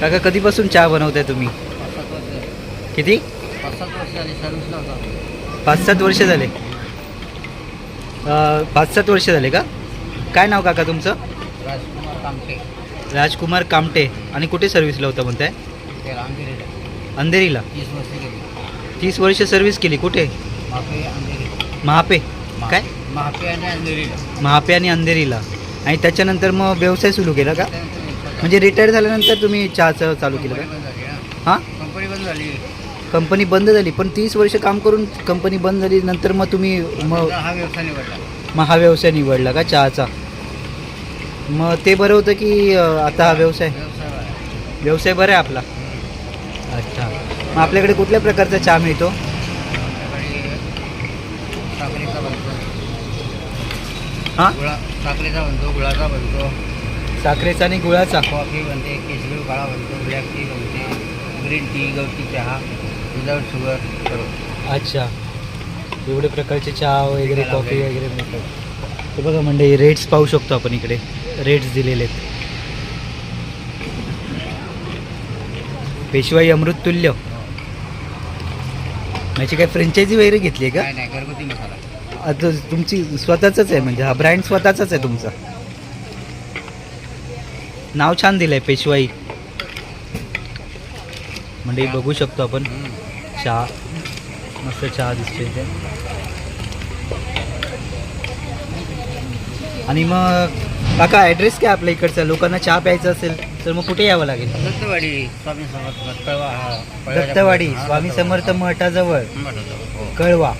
काका कधीपासून चहा बनवताय तुम्ही? किती? पाच सात वर्ष झाली. पाच सात वर्ष झाले का? काय नाव काका तुमचं? राजकुमार कामटे राजकुमार कामटे आणि कुठे सर्व्हिसला होता म्हणताय? अंधेरीला. तीस वर्ष सर्व्हिस केली. कुठे? महापे काय? मापे आणि अंधेरीला. महापे आणि अंधेरीला. आणि त्याच्यानंतर मग व्यवसाय सुरू केला का? म्हणजे रिटायर झाल्यानंतर तुम्ही चहाचं चालू केलं का हां. कंपनी बंद झाली. कंपनी बंद झाली पण तीस वर्ष काम करून कंपनी बंद झाली नंतर मग तुम्ही मग हा व्यवसाय निवडला. मग हा व्यवसाय निवडला का चहाचा? मग ते बरं होतं की अं, आता हा व्यवसाय? व्यवसाय बरा आहे आपला? अच्छा. मग आपल्याकडे कुठल्या प्रकारचा चहा मिळतो? आमच्याकडे साखरेचा बनतो. हां? गुळा साखरेचा बनतो गुळाचा बनतो. साखरेचा आणि गुळाचा? कॉफी बनते केशरी काळा बनतो ब्लॅक टी बनते ग्रीन टी गवती चहा विदाऊट शुगर सर्व अच्छा. एवढे प्रकारचे चहा वगैरे कॉफी वगैरे मिळतात. ते बघा म्हणजे रेट्स पाहू शकतो आपण इकडे. रेट्स दिलेले आहेत. पेशवाई अमृत तुल्य. याची काय फ्रँचायझी वगैरे घेतली आहे नाही घरगुती मसाला. का तुमची स्वतःचाच आहे म्हणजे हा ब्रँड स्वतःचाच आहे तुमचा. नाव छान दिलंय पेशवाई. म्हणजे बघू शकतो आपण. चहा. मस्त चहा दिसतोय इथे. आणि मग काका ॲड्रेस काय आपल्या इकडचा? लोकांना चहा प्यायचा असेल तर मग कुठे यावं लागेल? दत्तवाडी स्वामी समर्थ दत्तवाडी स्वामी. समर्थ मठाजवळ हा, कळवा.